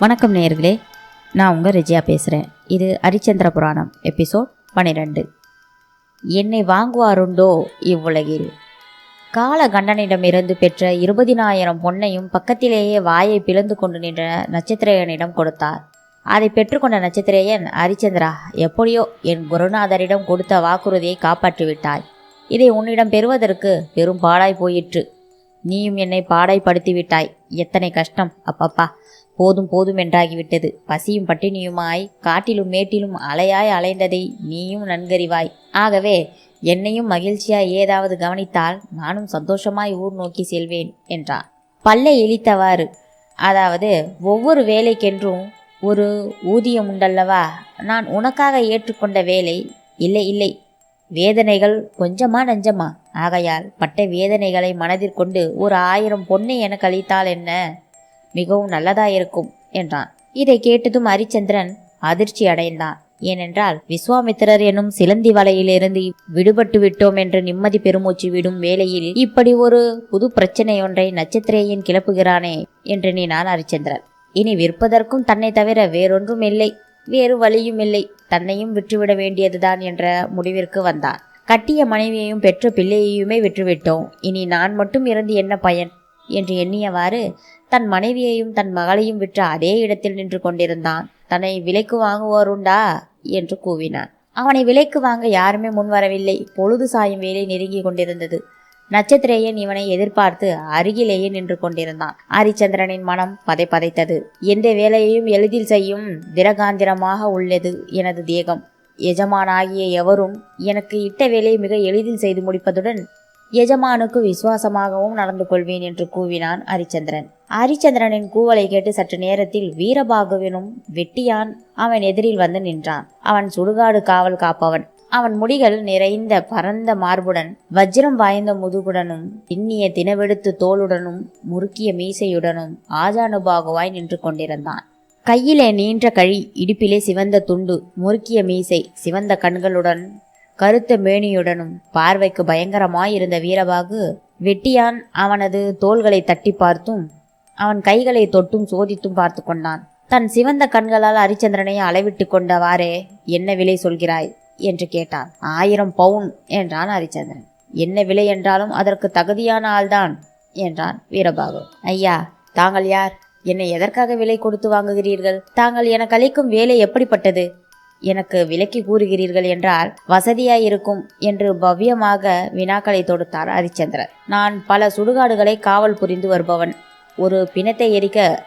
வணக்கம் நேர்களே நான் உங்கள் ரிஜியா பேசுகிறேன் இது ஹரிச்சந்திர புராணம் எபிசோட் பன்னிரெண்டு என்னை வாங்குவாருண்டோ இவ்வுலகில்? கால கண்டனிடமிருந்து பெற்ற இருபதினாயிரம் பொன்னையும் பக்கத்திலேயே வாயை பிளந்து கொண்டு நின்ற நட்சத்திரையனிடம் கொடுத்தார். அதை பெற்றுக்கொண்ட நட்சத்திரேயன் ஹரிச்சந்திரா எப்படியோ என் குருநாதரிடம் கொடுத்த வாக்குறுதியை காப்பாற்றிவிட்டாய். இதை உன்னிடம் பெறுவதற்கு பெரும் பாடாய் போயிற்று. நீயும் என்னை பாடாய்படுத்திவிட்டாய் எத்தனை கஷ்டம் அப்பப்பா. போதும் போதும் என்றாகிவிட்டது. பசியும் பட்டினியுமாய் காட்டிலும் மேட்டிலும் அலையாய் அலைந்ததை நீயும் நன்கறிவாய். ஆகவே என்னையும் மகிழ்ச்சியாய் ஏதாவது கவனித்தால் நானும் சந்தோஷமாய் ஊர் நோக்கி செல்வேன் என்றார். பல்லை இழித்தவாறு அதாவது ஒவ்வொரு வேலைக்கென்றும் ஒரு ஊதியம் உண்டல்லவா? நான் உனக்காக ஏற்றுக்கொண்ட வேலை இல்லை இல்லை. வேதனைகள் கொஞ்சமா நஞ்சமா? ஆகையால் பட்ட வேதனைகளை மனதிற்கொண்டு ஒரு ஆயிரம் பொன்னை எனக்கு அளித்தால் என்ன? மிகவும் நல்லதாயிருக்கும் என்றான். இதை கேட்டதும் ஹரிச்சந்திரன் அதிர்ச்சி அடைந்தான். ஏனென்றால் விஸ்வாமித்திரர் எனும் சிலந்தி வலையிலிருந்து விடுபட்டு விட்டோம் என்று நிம்மதி பெருமூச்சு விடும் வேளையில் இப்படி ஒரு புது பிரச்சனை ஒன்றை நட்சத்திரேயன் கிளப்புகிறானே என்று நீனான் ஹரிச்சந்திரன் இனி விற்பதற்கும் தன்னை தவிர வேறொன்றும் இல்லை. வேறு வழியும் இல்லை. தன்னையும் விற்றுவிட வேண்டியதுதான் என்ற முடிவிற்கு வந்தான். கட்டிய மனைவியையும் பெற்ற பிள்ளையையுமே விற்றுவிட்டோம் இனி நான் மட்டும் இருந்து என்ன பயன்? என்று எண்ணியவாறு தன் மனைவியையும் தன் மகளையும் விற்று அதே இடத்தில் நின்று கொண்டிருந்தான். தன்னை விலைக்கு வாங்குவோருண்டா? என்று கூவினான். அவனை விலைக்கு வாங்க யாருமே முன்வரவில்லை பொழுது சாயும் வேலை நெருங்கி கொண்டிருந்தது. நட்சத்திரேயன் இவனை எதிர்பார்த்து அருகிலேயே நின்று கொண்டிருந்தான். ஹரிச்சந்திரனின் மனம் பதை பதைத்தது. எந்த வேலையையும் எளிதில் செய்யும் திரகாந்திரமாக உள்ளது எனது தேகம். எஜமானாகிய எவரும் எனக்கு இட்ட வேலையை மிக எளிதில் செய்து முடிப்பதுடன் எஜமானுக்கு விசுவாசமாகவும் நடந்து கொள்வேன் என்று கூவினான் ஹரிச்சந்திரன் ஹரிச்சந்திரனின் கூவலை கேட்டு சற்று நேரத்தில் வீரபாகுவினும் வெட்டியான் அவன் எதிரில் வந்து நின்றான். அவன் சுடுகாடு காவல் காப்பவன். அவன் முடிகள் நிறைந்த பரந்த மார்புடன் வஜ்ரம் வாய்ந்த முதுகுடனும் பின்னிய தினவெடுத்து தோளுடனும் முறுக்கிய மீசையுடனும் ஆஜானுபாகுவாய் நின்று கொண்டிருந்தான். கையிலே நீண்ட கழி இடுப்பிலே சிவந்த துண்டு முறுக்கிய மீசை சிவந்த கண்களுடன் கருத்த மேனியுடனும் பார்வைக்கு பயங்கரமாயிருந்த வீரபாகு வெட்டியான் அவனது தோள்களை தட்டி பார்த்தும் அவன் கைகளை தொட்டும் சோதித்தும் பார்த்து கொண்டான். தன் சிவந்த கண்களால் ஹரிச்சந்திரனை அளவிட்டு கொண்டவாறே என்ன விலை சொல்கிறாய்? என்று கேட்டான். ஆயிரம் பவுன் என்றான் ஹரிச்சந்திரன் என்ன விலை என்றாலும் அதற்கு தகுதியான ஆள்தான் என்றான் வீரபாகு. ஐயா தாங்கள் யார்? என்னை எதற்காக விலை கொடுத்து வாங்குகிறீர்கள்? தாங்கள் எனக்கு அளிக்கும் வேலை எப்படிப்பட்டது? எனக்கு விலக்கி கூறுகிறீர்கள் என்றால் வசதியாயிருக்கும் என்று பவ்யமாக வினாக்களை தொடுத்தார் ஹரிச்சந்திரன் நான் பல சுடுகாடுகளை காவல் புரிந்து வருபவன். ஒரு பிணத்தை எரிக்க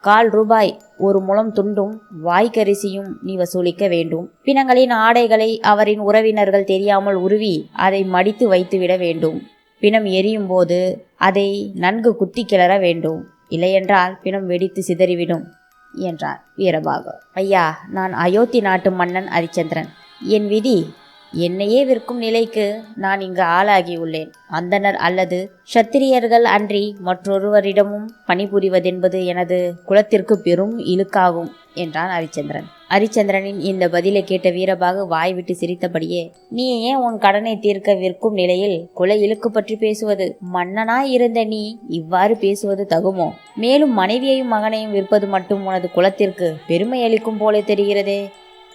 கால் ரூபாய் ஒரு முளம் துண்டும் வாய்க்கரிசியும் நீ வசூலிக்க வேண்டும். பிணங்களின் ஆடைகளை அவரின் உறவினர்கள் தெரியாமல் உருவி அதை மடித்து வைத்துவிட வேண்டும். பிணம் எரியும் போது அதை நன்கு குத்தி கிளற வேண்டும். இல்லையென்றால் பிணம் வெடித்து சிதறிவிடும். என்றார் வீரபாகு. ஐயா நான் அயோத்தி நாட்டு மன்னன் ஹரிச்சந்திரன் என் விதி என்னையே விற்கும் நிலைக்கு நான் இங்கு ஆளாகியுள்ளேன். அந்தனர் அல்லது சத்திரியர்கள் அன்றி மற்றொருவரிடமும் பணிபுரிவதென்பது எனது குலத்திற்கு பெரும் இழுக்காகும் என்றான் ஹரிச்சந்திரன் ஹரிச்சந்திரனின் இந்த பதிலை கேட்ட வீரபாகு வாய் விட்டு சிரித்தபடியே நீ ஏன் உன் கடனை தீர்க்க விற்கும் நிலையில் குல இழுக்கு பற்றி பேசுவது? மன்னனாய் இருந்த நீ இவ்வாறு பேசுவது தகுமோ? மேலும் மனைவியையும் மகனையும் விற்பது மட்டும் உனது குலத்திற்கு பெருமை அளிக்கும் போல தெரிகிறதே.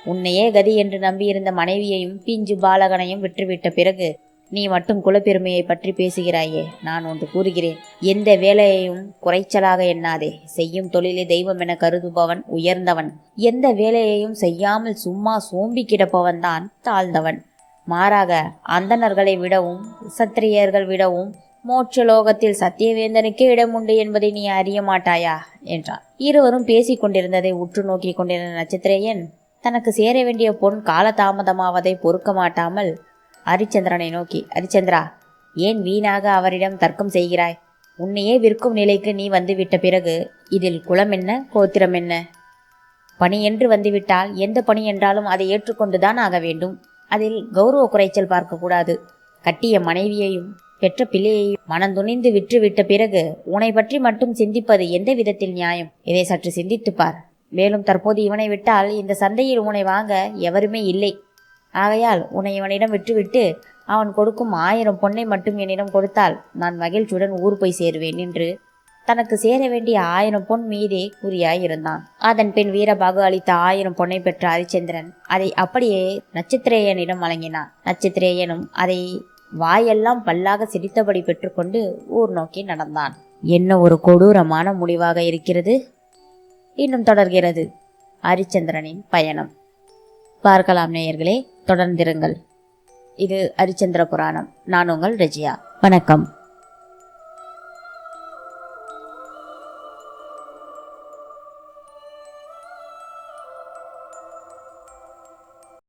உன்னையே கதி என்று நம்பியிருந்த மனைவியையும் பிஞ்சு பாலகனையும் விற்றுவிட்ட பிறகு நீ மட்டும் குலப்பெருமையை பற்றி பேசுகிறாயே நான் ஒன்று கூறுகிறேன். எந்த வேலையையும் குறைச்சலாக எண்ணாதே செய்யும் தொழிலை தெய்வம் என கருதுபவன் உயர்ந்தவன். எந்த வேலையையும் செய்யாமல் சும்மா சோம்பி கிடப்பவன் தான் தாழ்ந்தவன். மாறாக அந்தணர்களை விடவும் சத்திரியர்கள் விடவும் மோட்சலோகத்தில் சத்தியவேந்தனுக்கே இடம் உண்டு என்பதை நீ அறிய மாட்டாயா? என்றான் இருவரும் பேசிக் கொண்டிருந்ததை உற்று நோக்கி கொண்டிருந்த நட்சத்திரேயன் தனக்கு சேர வேண்டிய பொன் காலதாமதமாவதை பொறுக்க மாட்டாமல் ஹரிச்சந்திரனை நோக்கி ஹரிச்சந்திரா ஏன் வீணாக அவரிடம் தர்க்கம் செய்கிறாய்? உன்னையே விற்கும் நிலைக்கு நீ வந்துவிட்ட பிறகு இதில் குலம் என்ன கோத்திரம் என்ன? பணி என்று வந்துவிட்டால் எந்த பணி என்றாலும் அதை ஏற்றுக்கொண்டுதான் ஆக வேண்டும். அதில் கௌரவ குறைச்சல் பார்க்கக்கூடாது. கட்டிய மனைவியையும் பெற்ற பிள்ளையையும் மனந்துணிந்து விற்றுவிட்ட பிறகு உன்னை பற்றி மட்டும் சிந்திப்பது எந்த விதத்தில் நியாயம்? இதை சற்று சிந்தித்துப்பார் மேலும் தற்போது இவனை விட்டால் இந்த சந்தையில் உன்னை வாங்க எவருமே இல்லை. ஆகையால் உன்னை இவனிடம் விட்டுவிட்டு அவன் கொடுக்கும் ஆயிரம் பொன்னை மட்டும் என்னிடம் கொடுத்தால் நான் மகிழ்ச்சியுடன் ஊர் போய் சேருவேன் என்று தனக்கு சேர வேண்டிய ஆயிரம் பொன் மீதே குறியாயிருந்தான். அதன் பின் வீரபாகு அளித்த ஆயிரம் பொன்னை பெற்ற ஹரிச்சந்திரன் அதை அப்படியே நட்சத்திரேயனிடம் வழங்கினான். நட்சத்திரேயனும் அதை வாயெல்லாம் பல்லாக சிரித்தபடி பெற்றுக்கொண்டு ஊர் நோக்கி நடந்தான். என்ன ஒரு கொடூரமான முடிவாக இருக்கிறது? இன்னும் தொடர்கிறது. ஹரிச்சந்திரனின் பயணம். பார்க்கலாம் நேயர்களே தொடர்ந்திருங்கள். இது ஹரிச்சந்திர புராணம். நான் உங்கள் ரெஜியா. வணக்கம்.